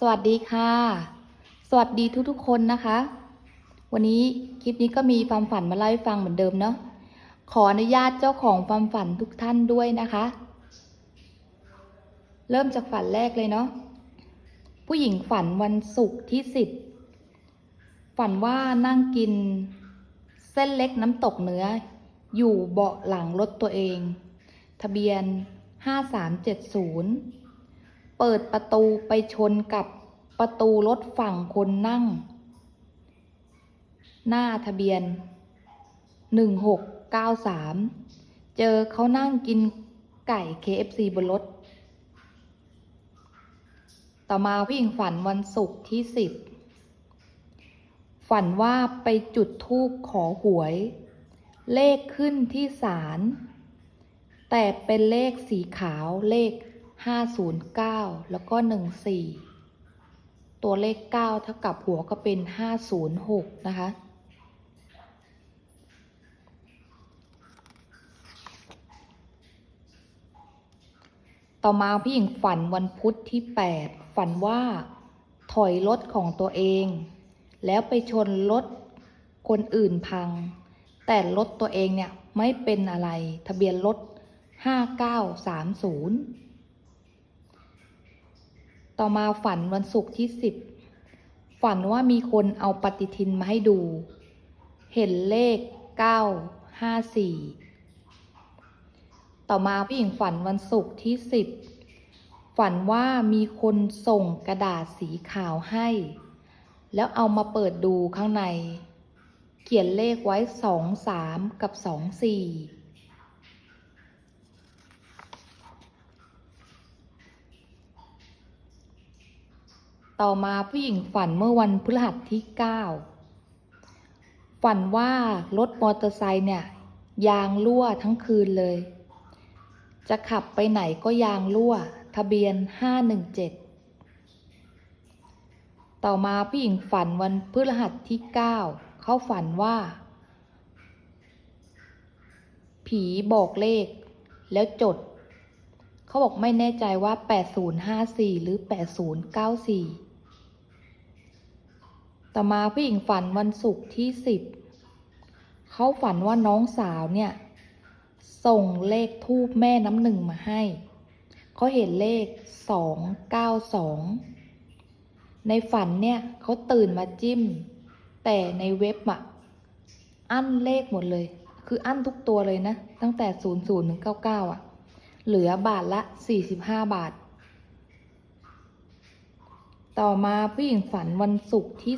สวัสดีค่ะ สวัสดีทุกๆคนนะคะ วันนี้คลิปนี้ก็มีความฝันมาเล่าให้ฟังเหมือนเดิมเนาะขออนุญาตเจ้าของความฝันทุกท่านด้วยนะคะ เริ่มจากฝันแรกเลยเนาะผู้หญิงฝันวันศุกร์ที่สิบฝันว่านั่งกิน เส้นเล็กน้ำตกเนื้อ อยู่เบาะหลังรถตัวเอง ทะเบียน5370เเปิดประตูไปชนกับประตูรถฝั่งคนนั่ง หน้าทะเบียน 1693 เจอเขานั่งกินไก่ KFC บนรถ ต่อมาผู้หญิงฝันวันศุกร์ที่ 10 ฝันว่าไปจุดธูปขอหวย เลขขึ้นที่ศาลแต่เป็นเลขสีขาวเลข 509 แล้วก็ 14 ตัวเลข 9 เท่ากับหัวก็เป็น 506 นะคะ ต่อมาผู้หญิงฝันวันพุธที่ 8 ฝันว่าถอยรถของตัวเอง แล้วไปชนรถคนอื่นพัง แต่รถตัวเองเนี่ยไม่เป็นอะไร ทะเบียนรถ 5930 ต่อมาฝันวันศุกร์ที่10ฝันว่ามีคนเอาปฏิทินมาให้ดู เห็นเลข954ต่อมาผู้หญิงฝันวันศุกร์ที่10ฝันว่ามีคนส่งกระดาษสีขาวให้ แล้วเอามาเปิดดูข้างใน เขียนเลขไว้23กับ24 ต่อมาผู้หญิงฝันเมื่อวันพฤหัสที่ 9 ฝันว่ารถมอเตอร์ไซค์เนี่ย ยางรั่วทั้งคืนเลย จะขับไปไหนก็ยางรั่ว ทะเบียน 517 ต่อมาผู้หญิงฝันวันพฤหัสที่ 9 เขาฝันว่า ผีบอกเลขแล้วจด เขาบอกไม่แน่ใจว่า 8054 หรือ 8094 ต่อมาผู้หญิงฝันวันศุกร์ที่10เขาฝันว่าน้องสาวเนี่ย ส่งเลขทูบแม่น้ำหนึ่งมาให้ เขาเห็นเลข292ในฝันเนี่ยเขาตื่นมาจิ้ม แต่ในเว็บอะอั้นเลขหมดเลย คืออั้นทุกตัวเลยนะ ตั้งแต่ 00 ถึง 99 อะ เหลือบาทละ 45 บาท ต่อมาผู้หญิงฝันวันศุกร์ที่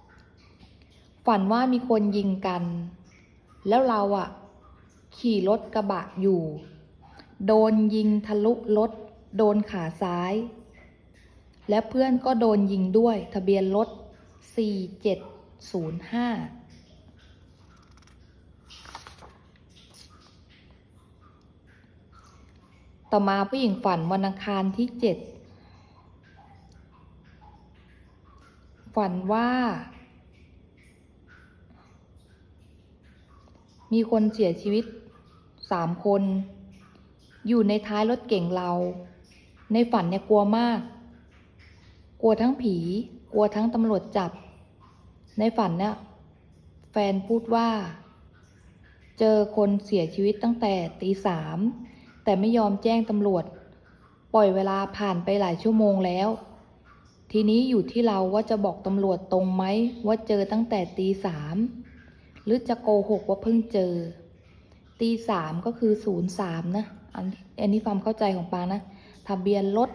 10ฝันว่ามีคนยิงกัน แล้วเราอะขี่รถกระบะอยู่ โดนยิงทะลุรถ โดนขาซ้าย และเพื่อนก็โดนยิงด้วยทะเบียนรถ 4705ต่อมาผู้หญิงฝันวันอังคารที่เจ็ด ฝันว่า มีคนเสียชีวิตสามคน อยู่ในท้ายรถเก่งเรา ในฝันเนี่ยกลัวมาก กลัวทั้งผี กลัวทั้งตำรวจจับ ในฝันเนี่ยแฟนพูดว่า เจอคนเสียชีวิตตั้งแต่ตีสามแต่ไม่ยอมแจ้งตำรวจ ปล่อยเวลาผ่านไปหลายชั่วโมงแล้ว ทีนี้อยู่ที่เราว่าจะบอกตำรวจตรงไหมว่าเจอตั้งแต่ตีสามหรือจะโกหกว่าเพิ่งเจอ ตีสามก็คือศูนย์สามนะอันอันนี้ความเข้าใจของปานะทะเบียนรถ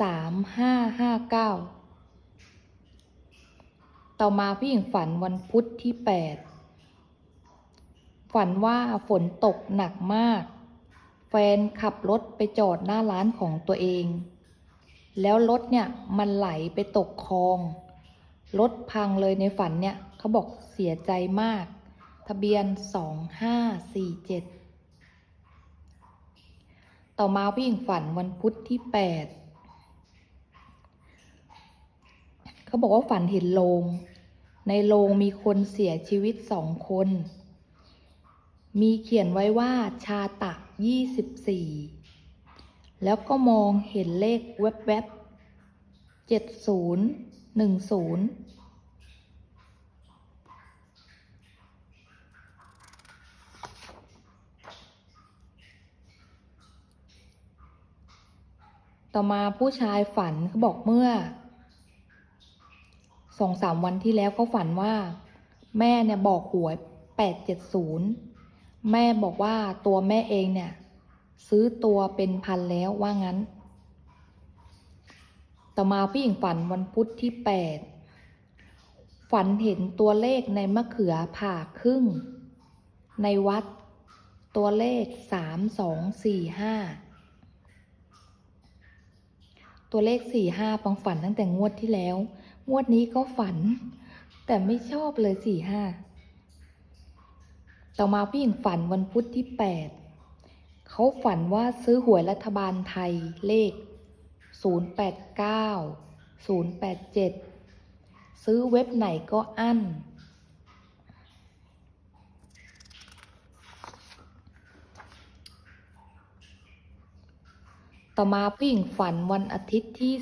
สามห้าห้าเก้าต่อมาผู้หญิงฝันวันพุธที่แปดฝันว่าฝนตกหนักมาก แฟนขับรถไปจอดหน้าร้านของตัวเอง แล้วรถเนี่ยมันไหลไปตกคลอง รถพังเลยในฝันเนี่ยเขาบอกเสียใจมาก ทะเบียน 2547 ต่อมาผู้หญิงฝันวันพุธที่ 8 เขาบอกว่าฝันเห็นโลงในโลงมีคนเสียชีวิตสองคน มีเขียนไว้ว่าชาตะ 24 แล้วก็มองเห็นเลขแวบเจ็ดศูนย์หนึ่งศูนย์ต่อมาผู้ชายฝันเขาบอกเมื่อสองสามวันที่แล้วเขาฝันว่า แม่เนี่ยบอกหวยแปดเจ็ดศูนย์แม่บอกว่าตัวแม่เองเนี่ย ซื้อตัวเป็นพันแล้วว่างั้น ต่อมาผู้หญิงฝันวันพุธที่แปดฝันเห็นตัวเลขในมะเขือผ่าครึ่ง ในวัดตัวเลขสามสองสี่ห้าตัวเลขสี่ห้าปังฝันตั้งแต่งวดที่แล้ว งวดนี้ก็ฝัน แต่ไม่ชอบเลยสี่ห้าต่อมาผู้หญิงฝันวันพุธที่แปด เขาฝันว่าซื้อหวยรัฐบาลไทยเลข 089 087 ซื้อเว็บไหนก็อั้น ต่อมาผู้หญิงฝันวันอาทิตย์ที่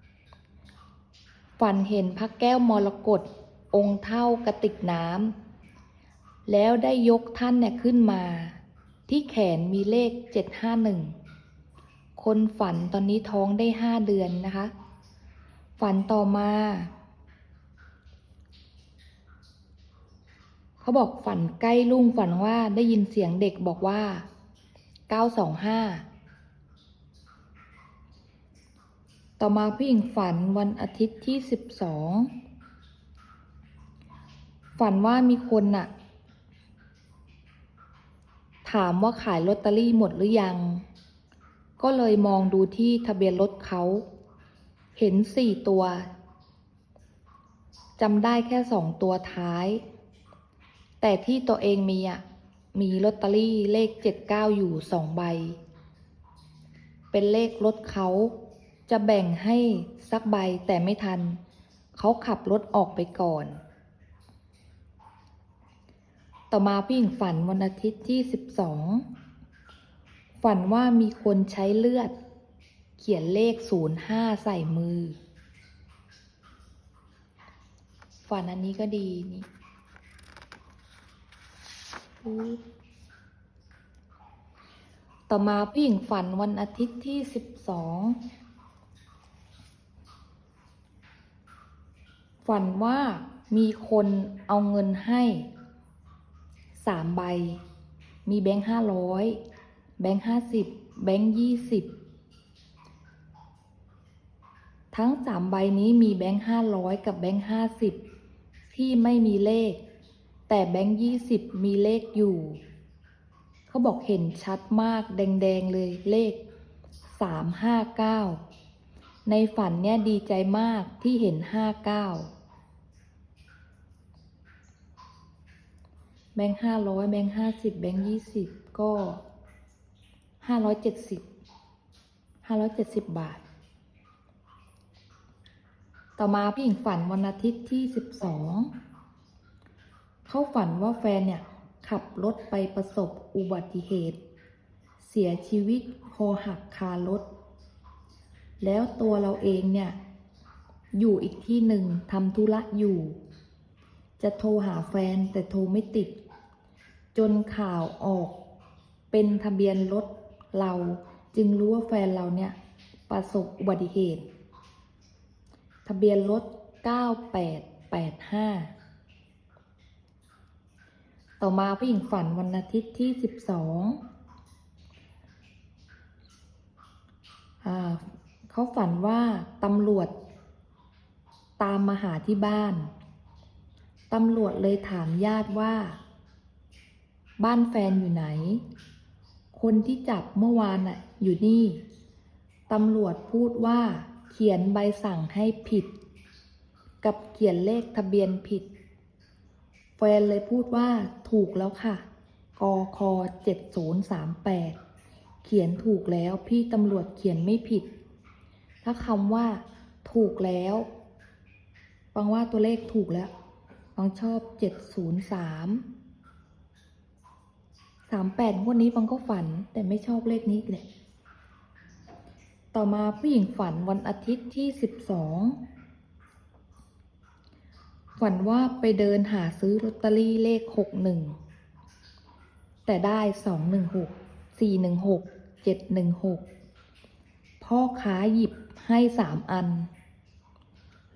12 ฝันเห็นพระแก้วมรกตองค์เท่ากระติกน้ำแล้วได้ยกท่านเนี่ยขึ้นมา ที่แขนมีเลข 751 คนฝันตอนนี้ท้องได้ห้าเดือนนะคะ ฝันต่อมา เขาบอกฝันใกล้ลุ่งฝันว่าได้ยินเสียงเด็กบอกว่า 925 ต่อมาผู้หญิงฝันวันอาทิตย์ที่ 12 ฝันว่ามีคนน่ะ ถามว่าขายลอตเตอรี่หมดหรือยัง ก็เลยมองดูที่ทะเบียนรถเขา เห็นสี่ตัวจำได้แค่สองตัวท้าย แต่ที่ตัวเองมีอะ มีลอตเตอรี่เลขเจ็ดเก้าอยู่สองใบ เป็นเลขรถเขาจะแบ่งให้สักใบแต่ไม่ทัน เขาขับรถออกไปก่อน ต่อมาผู้หญิงฝันวันอาทิตย์ที่ 12 ฝันว่ามีคนใช้เลือด เขียนเลข 05 ใส่มือ ฝันอันนี้ก็ดีนี่ต่อมาผู้หญิงฝันวันอาทิตย์ที่ 12 ฝันว่ามีคนเอาเงินให้ สามใบ มีแบงค์ห้าร้อยแบงค์ห้าสิบแบงค์ยี่สิบทั้งสามใบนี้มีแบงค์ห้าร้อยกับแบงค์ห้าสิบที่ไม่มีเลข แต่แบงค์ยี่สิบมีเลขอยู่ เขาบอกเห็นชัดมากแดง ๆ เลยเลขสามห้าเก้าในฝันเนี่ยดีใจมากที่เห็นห้าเก้า แบงค์ห้าร้อยแบงค์ห้าสิบแบงค์ยี่สิบก็ห้าร้อยเจ็ดสิบห้าร้อยเจ็ดสิบบาท ต่อมาพี่หญิงฝันวันอาทิตย์ที่สิบสองเขาฝันว่าแฟนเนี่ย ขับรถไปประสบอุบัติเหตุ เสียชีวิตคอหักคารถ แล้วตัวเราเองเนี่ย อยู่อีกที่หนึ่งทำธุระอยู่ จะโทรหาแฟนแต่โทรไม่ติด จนข่าวออกเป็นทะเบียนรถเราจึงรู้ว่าแฟนเราเนี่ย ประสบอุบัติเหตุ ทะเบียนรถ 9885 ต่อมาผู้หญิงฝันวันอาทิตย์ที่ 12 เขาฝันว่าตำรวจ ตามมาหาที่บ้าน ตำรวจเลยถามญาติว่า บ้านแฟนอยู่ไหน คนที่จับเมื่อวานน่ะ อยู่นี่ ตำรวจพูดว่า เขียนใบสั่งให้ผิด กับเขียนเลขทะเบียนผิด แฟนเลยพูดว่าถูกแล้วค่ะ กคเจ็ดศูนย์สามแปด เขียนถูกแล้วพี่ตำรวจเขียนไม่ผิด ถ้าคำว่าถูกแล้วฟังว่าตัวเลขถูกแล้วปังชอบเจ็ดศูนย์สามามแปดงวดนี้ปังก็ฝันแต่ไม่ชอบเลขนี้เลยต่อมาผู้หญิงฝันวันอาทิตย์ที่สิบสองฝันว่าไปเดินหาซื้อลอตเตอรี่เลขหกหนึ่งแต่ได้สองหนึ่งหกสี่หนึ่งหกเจ็ดหนึ่งหกพ่อค้าหยิบให้สามอัน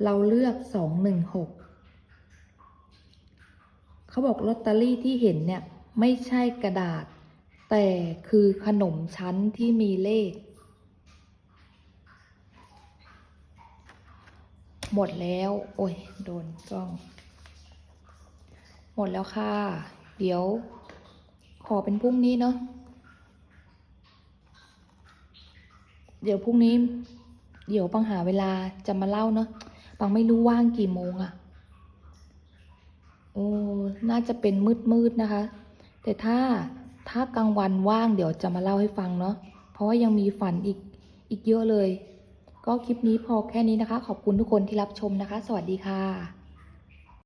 เราเลือกสองหนึ่งหกเขาบอกลอตเตอรี่ที่เห็นเนี่ย ไม่ใช่กระดาษ แต่คือขนมชั้นที่มีเลข หมดแล้ว โอ้ย โดนกล้อง หมดแล้วค่ะ เดี๋ยว ขอเป็นพรุ่งนี้เนาะเดี๋ยวพรุ่งนี้ เดี๋ยวปังหาเวลาจะมาเล่าเนาะปังไม่รู้ว่างกี่โมงอะโอ้ น่าจะเป็นมืดมืดๆนะคะ แต่ถ้าถ้ากลางวันว่างเดี๋ยวจะมาเล่าให้ฟังเนาะเพราะว่ายังมีฝันอีกอีกเยอะเลย ก็คลิปนี้พอแค่นี้นะคะ ขอบคุณทุกคนที่รับชมนะคะ สวัสดีค่ะ